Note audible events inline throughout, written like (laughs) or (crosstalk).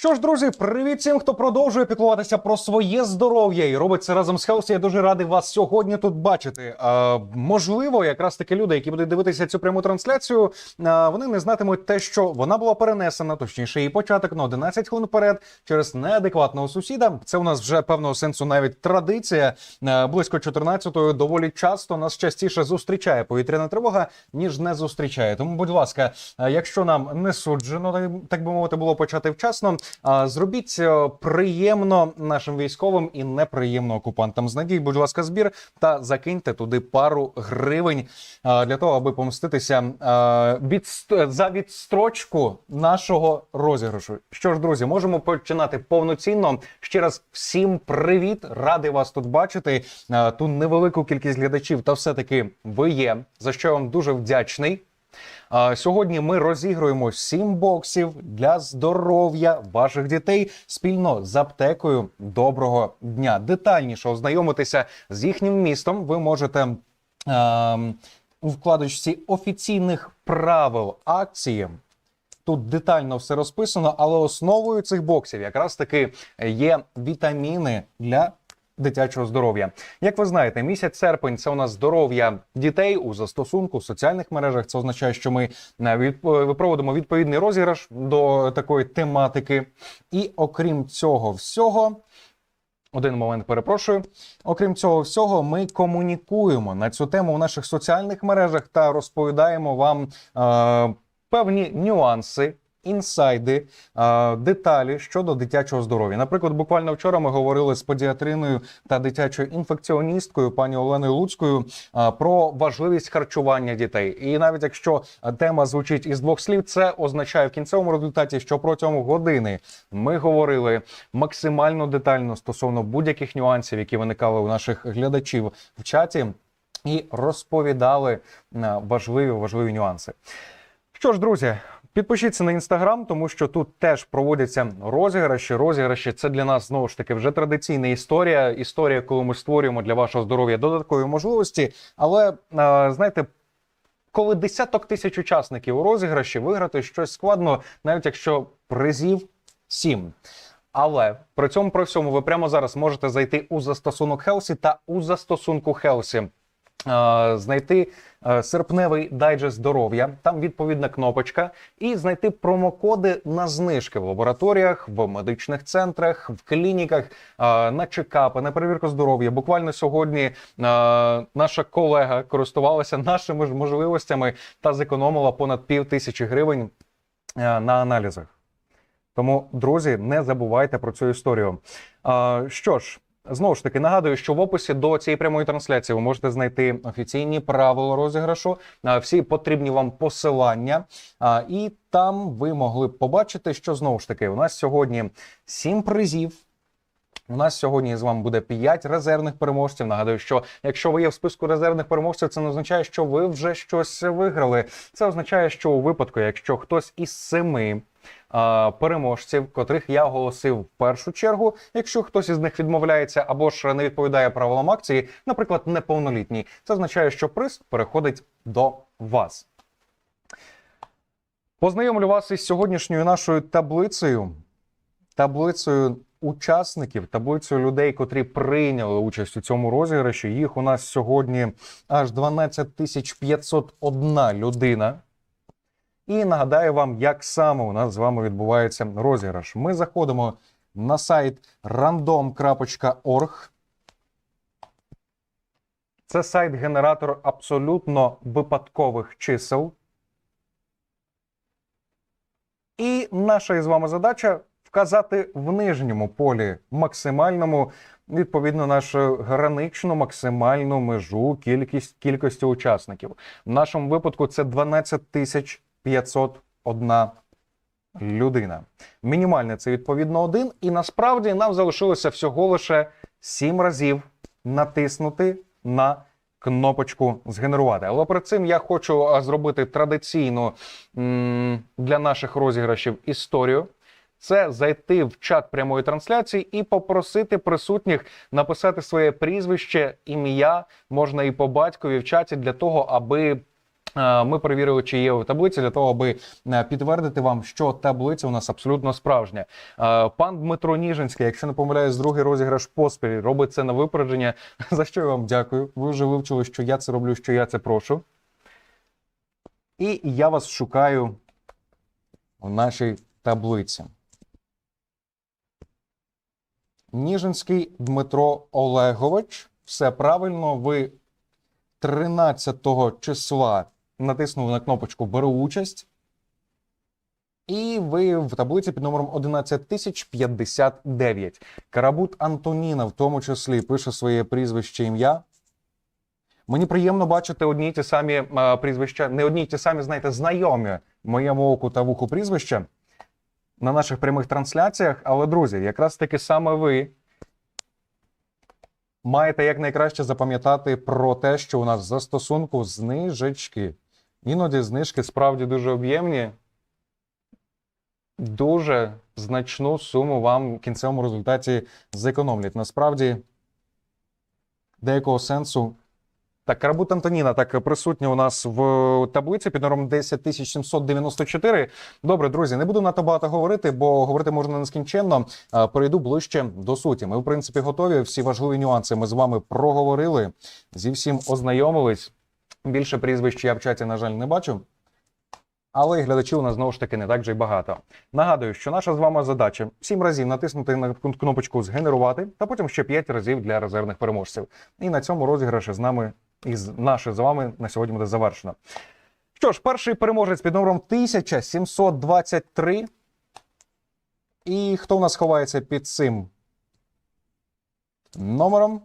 Що ж, друзі, привіт всім, хто продовжує піклуватися про своє здоров'я і робить це разом з Хелсі. Я дуже радий вас сьогодні тут бачити. А, можливо, якраз таки люди, які будуть дивитися цю пряму трансляцію, а, вони не знатимуть те, що вона була перенесена, точніше, її початок на 11 хвилин вперед через неадекватного сусіда. Це у нас вже певного сенсу навіть традиція. А, близько 14-ї доволі часто нас частіше зустрічає повітряна тривога, ніж не зустрічає. Тому, будь ласка, якщо нам не суджено, так би мовити, було почати вчасно. Зробіть е, приємно нашим військовим і неприємно окупантам. Знайдіть, будь ласка, збір та закиньте туди пару гривень для того, аби помститися за відстрочку нашого розіграшу. Що ж, друзі, можемо починати повноцінно. Ще раз всім привіт! Радий вас тут бачити. Ту невелику кількість глядачів, та все таки ви є. За що я вам дуже вдячний. Сьогодні ми розігруємо сім боксів для здоров'я ваших дітей спільно з аптекою. Доброго дня! Детальніше ознайомитися з їхнім містом. Ви можете ем, у вкладочці офіційних правил акції. Тут детально все розписано, але основою цих боксів якраз таки є вітаміни для дитячого здоров'я. Як ви знаєте, місяць серпень це у нас здоров'я дітей у застосунку в соціальних мережах. Це означає, що ми е, проводимо відповідний розіграш до такої тематики. І окрім цього всього. Один момент перепрошую. Окрім цього всього, ми комунікуємо на цю тему в наших соціальних мережах та розповідаємо вам е, певні нюанси. Інсайди, деталі щодо дитячого здоров'я. Наприклад, буквально вчора ми говорили з педіатриною та дитячою інфекціоністкою пані Оленою Луцькою про важливість харчування дітей. І навіть якщо тема звучить із двох слів, це означає в кінцевому результаті, що протягом години ми говорили максимально детально стосовно будь-яких нюансів, які виникали у наших глядачів в чаті, і розповідали важливі важливі нюанси. Що ж, друзі, підпишіться на інстаграм, тому що тут теж проводяться розіграші. Розіграші це для нас знову ж таки вже традиційна історія. Історія, коли ми створюємо для вашого здоров'я додаткові можливості. Але е, знаєте, коли десяток тисяч учасників у розіграші виграти щось складно, навіть якщо призів сім. Але при цьому при всьому ви прямо зараз можете зайти у застосунок Хелсі та у застосунку Хелсі. Знайти е, серпневий дайджест здоров'я, там відповідна кнопочка, і знайти промокоди на знижки в лабораторіях, в медичних центрах, в клініках, на чекапи, на перевірку здоров'я. Буквально сьогодні наша колега користувалася нашими ж можливостями та зекономила понад пів тисячі гривень е, на аналізах. Тому, друзі, не забувайте про цю історію. Що ж, знову ж таки нагадую, що в описі до цієї прямої трансляції ви можете знайти офіційні правила розіграшу, всі потрібні вам посилання. І там ви могли б побачити, що знову ж таки у нас сьогодні сім призів. У нас сьогодні з вами буде 5 резервних переможців. Нагадую, що якщо ви є в списку резервних переможців, це не означає, що ви вже щось виграли. Це означає, що у випадку, якщо хтось із семи переможців, котрих я оголосив в першу чергу, якщо хтось із них відмовляється або ж не відповідає правилам акції, наприклад, неповнолітній, це означає, що приз переходить до вас. Познайомлю вас із сьогоднішньою нашою таблицею. Таблицею учасників, таблицею людей, котрі прийняли участь у цьому розіграші. Їх у нас сьогодні аж 12 тисяч 501 людина. І нагадаю вам, як саме у нас з вами відбувається розіграш. Ми заходимо на сайт random.org. Це сайт-генератор абсолютно випадкових чисел. І наша із вами задача вказати в нижньому полі максимальному, відповідно, нашу граничну максимальну межу кількість, кількості учасників. В нашому випадку це 12 тисяч 501 людина. Мінімальне це відповідно один. І насправді нам залишилося всього лише 7 разів натиснути на кнопочку згенерувати. Але перед цим я хочу зробити традиційну для наших розіграшів історію. Це зайти в чат прямої трансляції і попросити присутніх написати своє прізвище, ім'я, можна і по батькові в чаті для того, аби Ми перевірили, чи є в таблиці для того, аби е, підтвердити вам, що таблиця у нас абсолютно справжня. Е, Пан Дмитро Ніжинський, якщо не помиляюсь, другий розіграш поспіль робить це на випередження. (laughs) За що я вам дякую. Ви вже вивчили, що я це роблю, що я це прошу. І я вас шукаю в нашій таблиці. Ніжинський Дмитро Олегович. Все правильно. Ви 13 числа натиснули на кнопочку Беру участь. І ви в таблиці під номером 11059. Карабут Антоніна, в тому числі, пише своє прізвище ім'я. Мені приємно бачити одні ті самі е, прізвища, не одні ті самі, знаєте, знайомі моєму оку та вуху прізвища на наших прямих трансляціях. Але, друзі, якраз таки саме ви маєте якнайкраще запам'ятати про те, що у нас в застосунку знижечки. Іноді знижки справді дуже об'ємні. Дуже значну суму вам в кінцевому результаті зекономлять. Насправді, деякого сенсу. Так, Карабут Антоніна так присутня у нас в таблиці під номером 10794. Добре, друзі, не буду надто багато говорити, бо говорити можна нескінченно. Перейду ближче до суті. Ми, в принципі, готові. Всі важливі нюанси ми з вами проговорили. Зі всім ознайомились. Більше прізвищ я в чаті, на жаль, не бачу. Але глядачів у нас знову ж таки не так же й багато. Нагадую, що наша з вами задача сім разів натиснути на кнопочку Згенерувати, та потім ще п'ять разів для резервних переможців. І на цьому розіграші з нами і з наше з вами на сьогодні буде завершено. Що ж, перший переможець під номером 1723. І хто у нас ховається під цим номером?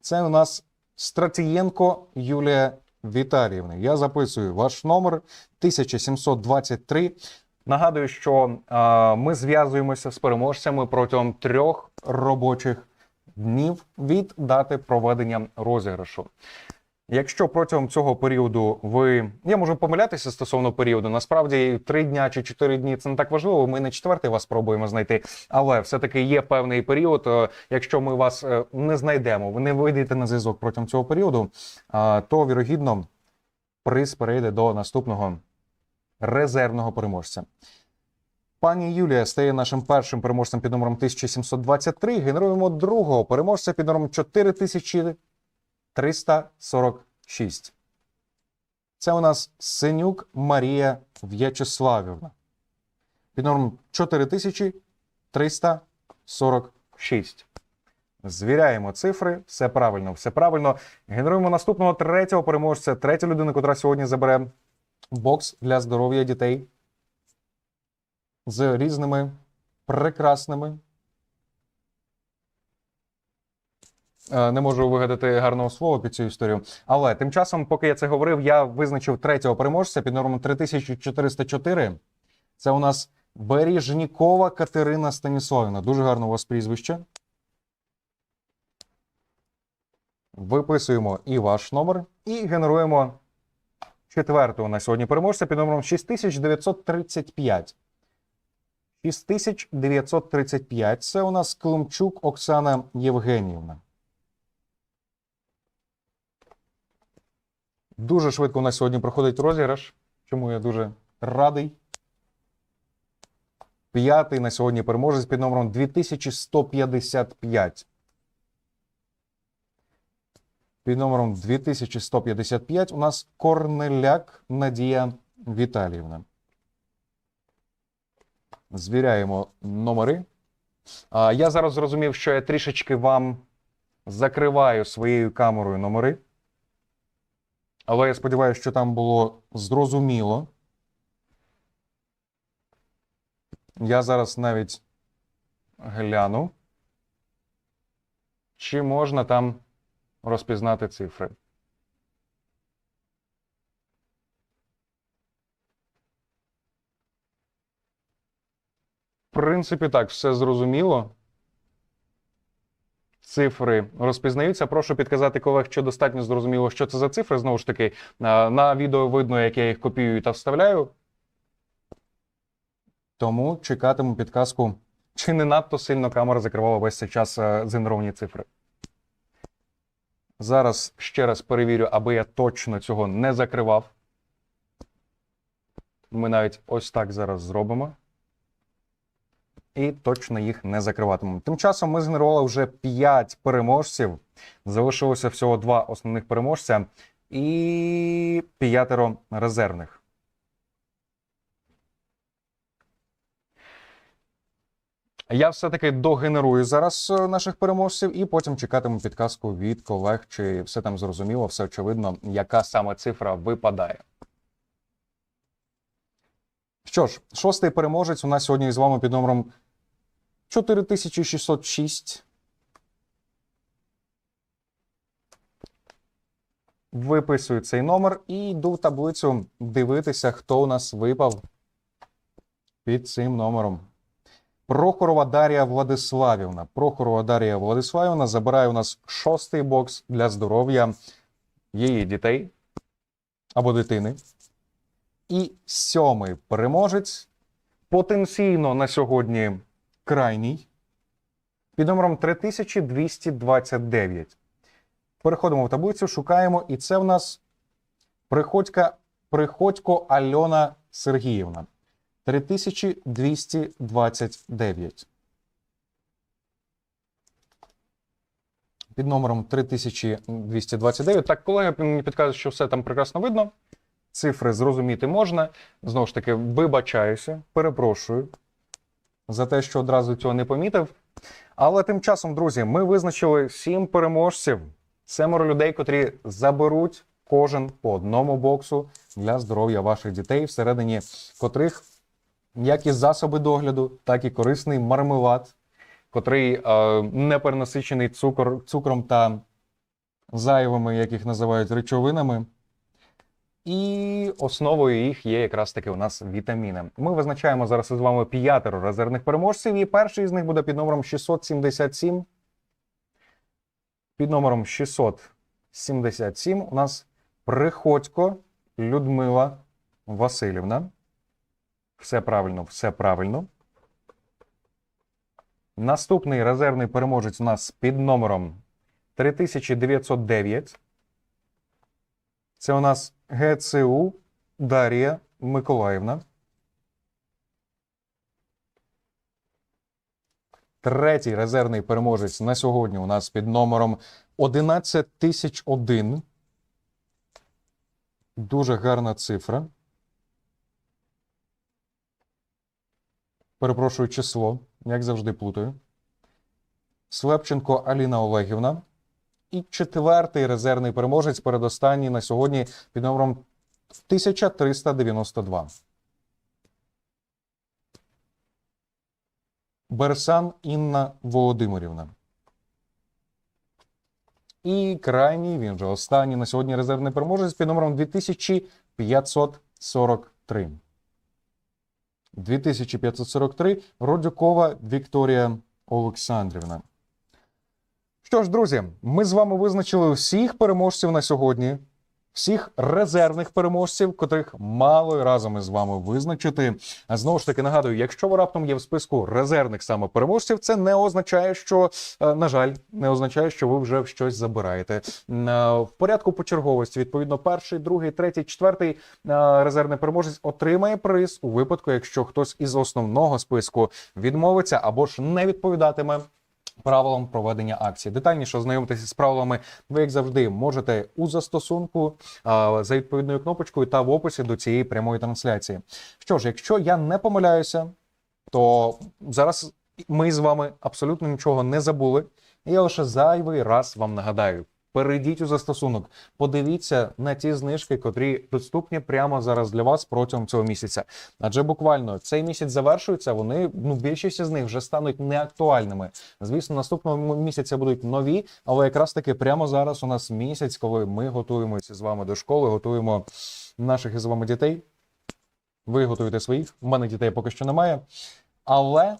Це у нас Стратієнко Юлія Віталіївна. Я записую ваш номер 1723. Нагадую, що е, ми зв'язуємося з переможцями протягом трьох робочих днів від дати проведення розіграшу. Якщо протягом цього періоду ви. Я можу помилятися стосовно періоду. Насправді, три дня чи чотири дні це не так важливо. Ми не четвертий вас спробуємо знайти, але все-таки є певний період. е, Якщо ми вас е, не знайдемо, ви не вийдете на зв'язок протягом цього періоду, то вірогідно приз перейде до наступного резервного переможця. Пані Юлія стає нашим першим переможцем під номером 1723. Генеруємо другого переможця під номером 4346. Це у нас Синюк Марія В'ячеславівна. Під номером 4346. Звіряємо цифри, все правильно, все правильно. Генеруємо наступного третього переможця, третя людина, котра сьогодні забере бокс для здоров'я дітей з різними прекрасними. Не можу вигадати гарного слова під цю історію. Але тим часом, поки я це говорив, я визначив третього переможця під номером 3404. Це у нас Бережнікова Катерина Станіславівна. Дуже гарне у вас прізвище. Виписуємо і ваш номер, і генеруємо четвертого на сьогодні переможця під номером 6935. 6935. Це у нас Климчук Оксана Євгенівна. Дуже швидко у нас сьогодні проходить розіграш, чому я дуже радий. П'ятий на сьогодні переможець під номером 2155. Під номером 2155 у нас Корнеляк Надія Віталіївна. Звіряємо номери. А, я зараз зрозумів, що я трішечки вам закриваю своєю камерою номери. Але я сподіваюся, що там було зрозуміло. Я зараз навіть гляну, чи можна там розпізнати цифри. В принципі, так, все зрозуміло. Цифри розпізнаються. Прошу підказати колег, що достатньо зрозуміло, що це за цифри. Знову ж таки, на на відео видно, як я їх копіюю та вставляю. Тому чекатиму підказку, чи не надто сильно камера закривала весь цей час е, згенеровані цифри. Зараз ще раз перевірю, аби я точно цього не закривав. Ми навіть ось так зараз зробимо. І точно їх не закриватимемо. Тим часом ми згенерували вже 5 переможців. Залишилося всього два основних переможця і п'ятеро резервних. Я все-таки догенерую зараз е, наших переможців, і потім чекатиму підказку від колег, чи все там зрозуміло, все очевидно, яка саме цифра випадає. Що ж, шостий переможець у нас сьогодні з вами під номером 4606. Виписую цей номер і йду в таблицю дивитися, хто у нас випав під цим номером. Прохорова Дар'я Владиславівна. Прохорова Дар'я Владиславівна забирає у нас шостий бокс для здоров'я її дітей або дитини. І сьомий переможець потенційно на сьогодні крайній під номером 3229. Переходимо в таблицю, шукаємо, і це в нас Приходька, Приходько Альона Сергіївна. 3229. Під номером 3229. Так, колеги мені підказують, що все там прекрасно видно. Цифри зрозуміти можна. Знову ж таки, вибачаюся, перепрошую за те, що одразу цього не помітив. Але тим часом, друзі, ми визначили сім переможців, семеро людей, котрі заберуть кожен по одному боксу для здоров'я ваших дітей, всередині котрих як і засоби догляду, так і корисний мармелад, котрий е, не перенасичений цукор, цукром та зайвими, як їх називають, речовинами. І основою їх є якраз таки у нас вітаміни. Ми визначаємо зараз із вами п'ятеро резервних переможців, і перший з них буде під номером 677. Під номером 677 у нас Приходько Людмила Васильівна. Все правильно, все правильно. Наступний резервний переможець у нас під номером 3909. Це у нас ГЦУ Дар'я Миколаївна. Третій резервний переможець на сьогодні у нас під номером 11001. Дуже гарна цифра. Перепрошую число, як завжди плутаю. Слепченко Аліна Олегівна. І четвертий резервний переможець передостанній на сьогодні під номером 1392. Берсан Інна Володимирівна. І крайній, він же останній на сьогодні резервний переможець під номером 2543. 2543 Родюкова Вікторія Олександрівна. Що ж, друзі, ми з вами визначили всіх переможців на сьогодні, всіх резервних переможців, котрих мало разом із вами визначити. А знову ж таки нагадую, якщо ви раптом є в списку резервних саме переможців, це не означає, що е, на жаль, не означає, що ви вже щось забираєте. Е, В порядку почерговості, відповідно, перший, другий, третій, четвертий е, резервний переможець отримає приз у випадку, якщо хтось із основного списку відмовиться або ж не відповідатиме правилам проведення акції. Детальніше ознайомитися з правилами ви, як завжди, можете у застосунку за відповідною кнопочкою та в описі до цієї прямої трансляції. Що ж, якщо я не помиляюся, то зараз ми з вами абсолютно нічого не забули. Я лише зайвий раз вам нагадаю. Перейдіть у застосунок, подивіться на ті знижки, котрі доступні прямо зараз для вас протягом цього місяця. Адже буквально цей місяць завершується. Вони ну більшість з них вже стануть неактуальними. Звісно, наступного місяця будуть нові, але якраз таки прямо зараз у нас місяць, коли ми готуємося з вами до школи, готуємо наших із вами дітей. Ви готуєте своїх. У мене дітей поки що немає. Але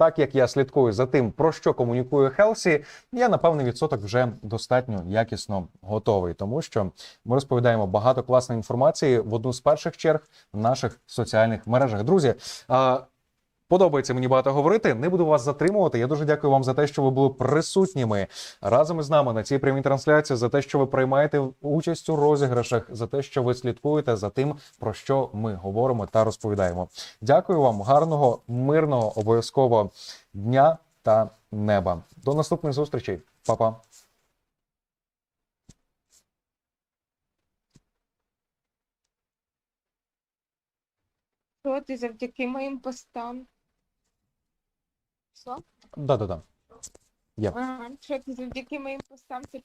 так як я слідкую за тим, про що комунікує Хелсі, я на певний відсоток вже достатньо якісно готовий, тому що ми розповідаємо багато класної інформації в одну з перших черг в наших соціальних мережах. Друзі, Подобається мені багато говорити. Не буду вас затримувати. Я дуже дякую вам за те, що ви були присутніми разом із нами на цій прямій трансляції, за те, що ви приймаєте участь у розіграшах, за те, що ви слідкуєте за тим, про що ми говоримо та розповідаємо. Дякую вам, гарного, мирного, обов'язково дня та неба. До наступних зустрічей, Па-па. Що ти завдяки моїм постам? Що? Да-да-да. Є. Ага, завдяки моїм постам тепер